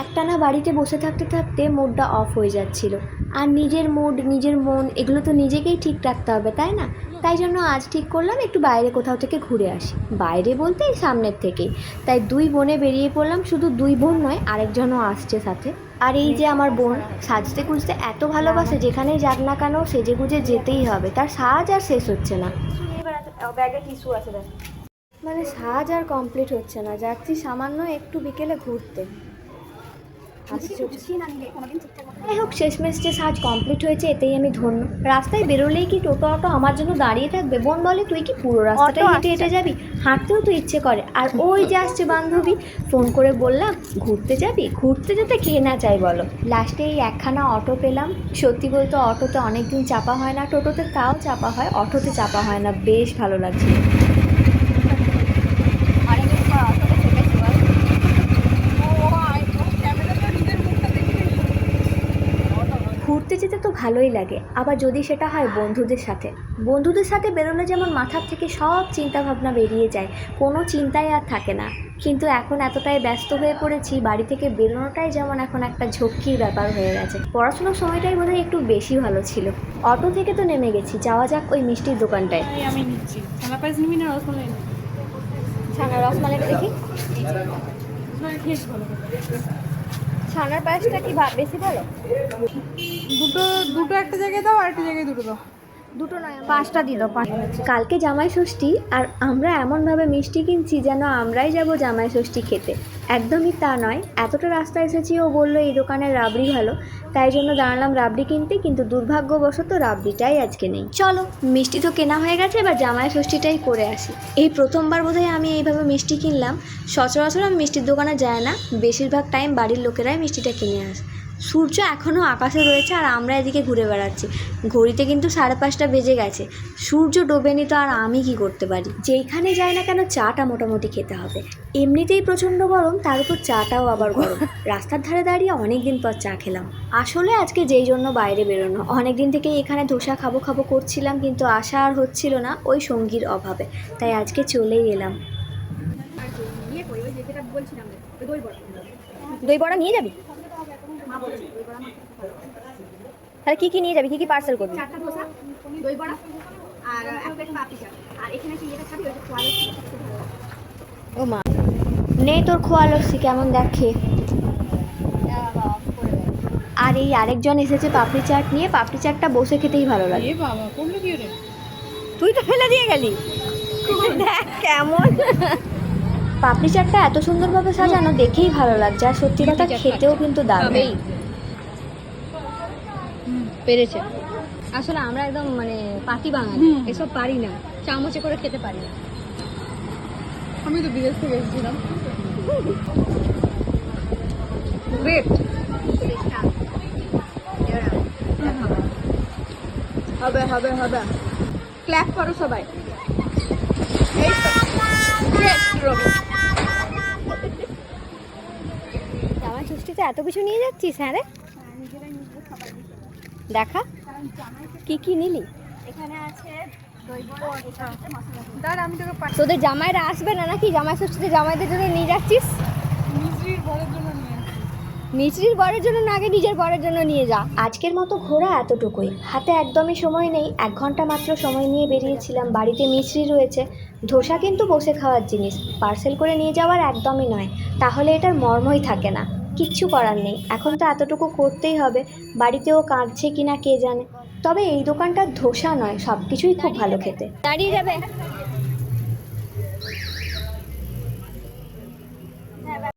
একটানা বাড়িতে বসে থাকতে থাকতে মুডটা অফ হয়ে যাচ্ছিল। আর নিজের মুড নিজের মন এগুলো তো নিজেকেই ঠিক রাখতে হবে তাই না? তাই জন্য আজ ঠিক করলাম একটু বাইরে কোথাও থেকে ঘুরে আসি। বাইরে বলতে এই সামনের থেকেই। তাই দুই বোনে বেরিয়ে পড়লাম শুধু দুই বোন নয় আরেকজনও আসছে সাথে। আর এই যে আমার বোন সাজতে খুঁজতে এত ভালোবাসে যেখানেই যাক না কেন সেজে গুজে যেতেই হবে। তার সাজ আর শেষ হচ্ছে না। ব্যাগে টিস্যু আছে মানে সাজ আর কমপ্লিট হচ্ছে না। যাচ্ছি সামান্য একটু বিকেলে ঘুরতে। যাই হোক শেষমেশ যে সাজ কমপ্লিট হয়েছে এতেই আমি ধন্য। রাস্তায় বেরোলেই কি টোটো অটো আমার জন্য দাঁড়িয়ে থাকবে? বোন বলে তুই কি পুরো রাস্তাটা হেঁটে হেঁটে যাবি? হাঁটতেও তো ইচ্ছে করে। আর ওই যে আসছে বান্ধবী ফোন করে বললাম ঘুরতে যাবি? ঘুরতে যেতে কে না চাই বলো? লাস্টে এই একখানা অটো পেলাম। সত্যি বলতে অটোতে অনেক দিন চাপা হয় না। টোটোতে তাও চাপা হয় অটোতে চাপা হয় না। বেশ ভালো লাগছে। ঘুরতে যেতে তো ভালোই লাগে। আবার যদি সেটা হয় বন্ধুদের সাথে। বন্ধুদের সাথে বেরোলে যেমন মাথার থেকে সব চিন্তা ভাবনা বেরিয়ে যায় কোনো চিন্তাই আর থাকে না। কিন্তু এখন এতটাই ব্যস্ত হয়ে পড়েছি বাড়ি থেকে বেরোনোটাই যেমন এখন একটা ঝক্কির ব্যাপার হয়ে গেছে। পড়াশোনার সময়টাই বোধহয় একটু বেশি ভালো ছিল। অটো থেকে তো নেমে গেছি যাওয়া যাক ওই মিষ্টির দোকানটায়। আমি নিচ্ছি। রসমালাইটা দেখি রসমালাই খেয়েছি ভালো করে। ছানার পায়েসটা কি বেশি ভালো দুটো দুটো একটা জায়গায় দাও আর একটা জায়গায় দুটো দাও। দুটো নয় পাঁচটা দিল কালকে জামাই ষষ্ঠী আর আমরা এমনভাবে মিষ্টি কিনছি যেন আমরাই যাব জামাই ষষ্ঠী খেতে। একদমই তা নয়, এতটা রাস্তা এসেছি, ও বলল, এই দোকানের রাবড়ি ভালো। তাই জন্য দাঁড়ালাম রাবড়ি কিনতে, কিন্তু দুর্ভাগ্যবশত রাবড়িটাই আজকে নেই। চলো, মিষ্টি তো কেনা হয়ে গেছে, এবার জামাই ষষ্ঠীটাই করে আসি। এই প্রথমবার বোধহয় আমি এইভাবে মিষ্টি কিনলাম। সচরাচর আমি মিষ্টির দোকানে যায় না, বেশিরভাগ টাইম বাড়ির লোকেরাই মিষ্টিটা কিনে আসে। সূর্য এখনও আকাশে রয়েছে আর আমরা এদিকে ঘুরে বেড়াচ্ছি। ঘড়িতে কিন্তু সাড়ে পাঁচটা বেজে গেছে। সূর্য ডোবেনি তো আর আমি কি করতে পারি? যেইখানে যাই না কেন চাটা মোটামুটি খেতে হবে। এমনিতেই প্রচণ্ড গরম, তার উপর চাটাও আবার গরম। রাস্তার ধারে দাঁড়িয়ে অনেক দিন পর চা খেলাম। আসলে আজকে যেই জন্য বাইরে বেরোনো। অনেক দিন থেকে এখানে ধোসা খাব খাব করছিলাম, কিন্তু আশা আর হচ্ছিল না ওই সঙ্গীর অভাবে। তাই আজকে চলেই এলাম। দই বড়া নিয়ে যাবি? তাহলে কি কি নিয়ে যাবি? কি কি পার্সেল করবি? চারটা ধোসা দই বড়া আর এক প্লেট পাপড়ি চাট আর এখানে কি যেটা খাবি? খোয়া ও মা। নে তোর খোয়া লস্যি কেমন দেখে? আর এই আরেকজন এসেছে পাপড়ি চাট নিয়ে। পাপড়ি চাটটা বসে খেতেই ভালো লাগে। এ বাবা করল কি রে তুই তো ফেলে দিয়ে গেলি। দেখ কেমন। পাপড়ি চাটটা এত সুন্দরভাবে সাজানো দেখেই ভালো লাগছে। আর সত্যি কথা খেতেও কিন্তু দারুণ। পেরেছে। আসলে আমরা একদম মানে পাতি বাঙালি এসব পারি না চামচে করে খেতে পারি না। আমি তো বিদেশ থেকে এসেছিলাম। গ্রেট হবে হবে হবে। ক্ল্যাপ করো সবাই। ষষ্ঠীতে এত কিছু নিয়ে যাচ্ছিস হ্যাঁ রে? দেখা কি কি নিলি? এখানে আছে তোদের জামাইরা আসবে না নাকি? জামাই ষষ্ঠীতে জামাইদের জন্য নিয়ে যাচ্ছিস? মিশ্রির বরের জন্য মিছরির বরের জন্য না আগে নিজের বরের জন্য নিয়ে যা। আজকের মতো ঘোরা এতটুকুই। হাতে একদমই সময় নেই এক ঘণ্টা মাত্র সময় নিয়ে বেরিয়েছিলাম। বাড়িতে মিছরি রয়েছে। ধোসা কিন্তু বসে খাওয়ার জিনিস। পার্সেল করে নিয়ে যাওয়ার একদমই নয়। তাহলে এটার মর্মই থাকে না। কিচ্ছু করার নেই। এখন তো এতটুকু করতেই হবে। বাড়িতেও কাঁদছে কিনা কে জানে। তবে এই দোকানটা ধোসা নয় সব কিছুই খুব ভালো খেতে। দাঁড়িয়ে যাবে?